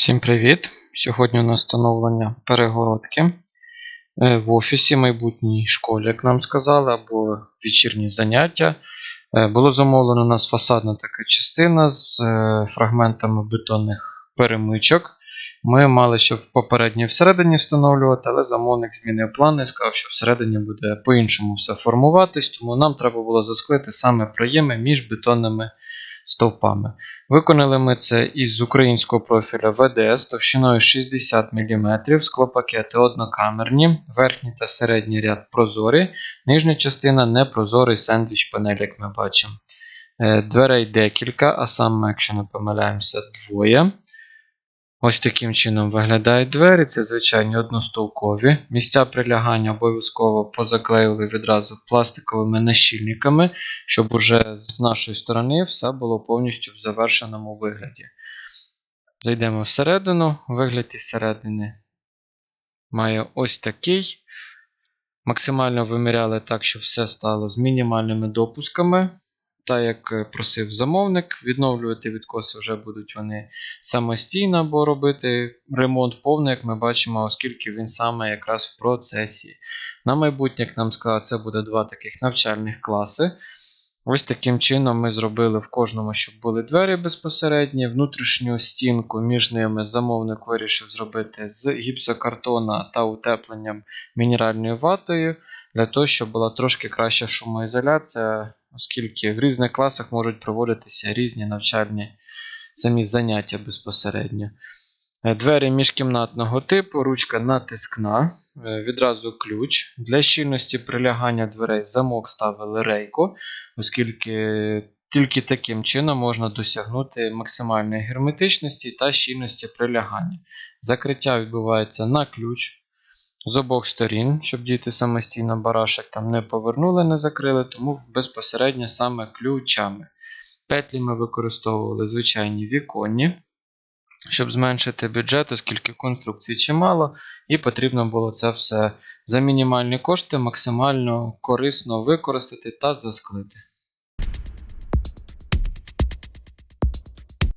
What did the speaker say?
Всім привіт! Сьогодні у нас встановлення перегородки е, в офісі майбутній школі, як нам сказали, або вечірні заняття. Е, Було замовлено у нас фасадна така частина з е, фрагментами бетонних перемичок. Ми мали ще в попередній всередині встановлювати, але замовник змінив плани і сказав, що всередині буде по-іншому все формуватись, тому нам треба було засклити саме проєми між бетонними стовпами. Виконали ми це із українського профіля ВДС товщиною 60 мм, склопакети однокамерні, верхній та середній ряд прозорі, нижня частина непрозорий сендвіч панель, як ми бачимо. Е, Дверей декілька, а саме, якщо не помиляємося, двоє. Ось таким чином виглядають двері, це звичайні одностолкові. Місця прилягання обов'язково позаклеїли відразу пластиковими нащільниками, щоб уже з нашої сторони все було повністю в завершеному вигляді. Зайдемо всередину. Вигляд із середини має ось такий. Максимально виміряли так, щоб все стало з мінімальними допусками. Так як е, просив замовник, відновлювати відкоси вже будуть вони самостійно або робити ремонт повний, як ми бачимо, оскільки він саме якраз в процесі. На майбутнє, як нам сказали, це буде два таких навчальних класи. Ось таким чином ми зробили в кожному, щоб були двері безпосередні. Внутрішню стінку між ними замовник вирішив зробити з гіпсокартона та утепленням мінеральною ватою, для того, щоб була трошки краща шумоізоляція, оскільки в різних класах можуть проводитися різні навчальні самі заняття безпосередньо. Е, Двері міжкімнатного типу, ручка натискна, е, відразу ключ. Для щільності прилягання дверей замок ставили рейку, оскільки тільки таким чином можна досягнути максимальної герметичності та щільності прилягання. Закриття відбувається на ключ з обох сторін, щоб діти самостійно барашек там не повернули, не закрили, тому безпосередньо саме ключами. Петлі ми використовували звичайні віконні щоб зменшити бюджет, оскільки конструкцій чимало, і потрібно було це все за мінімальні кошти максимально корисно використати та засклити.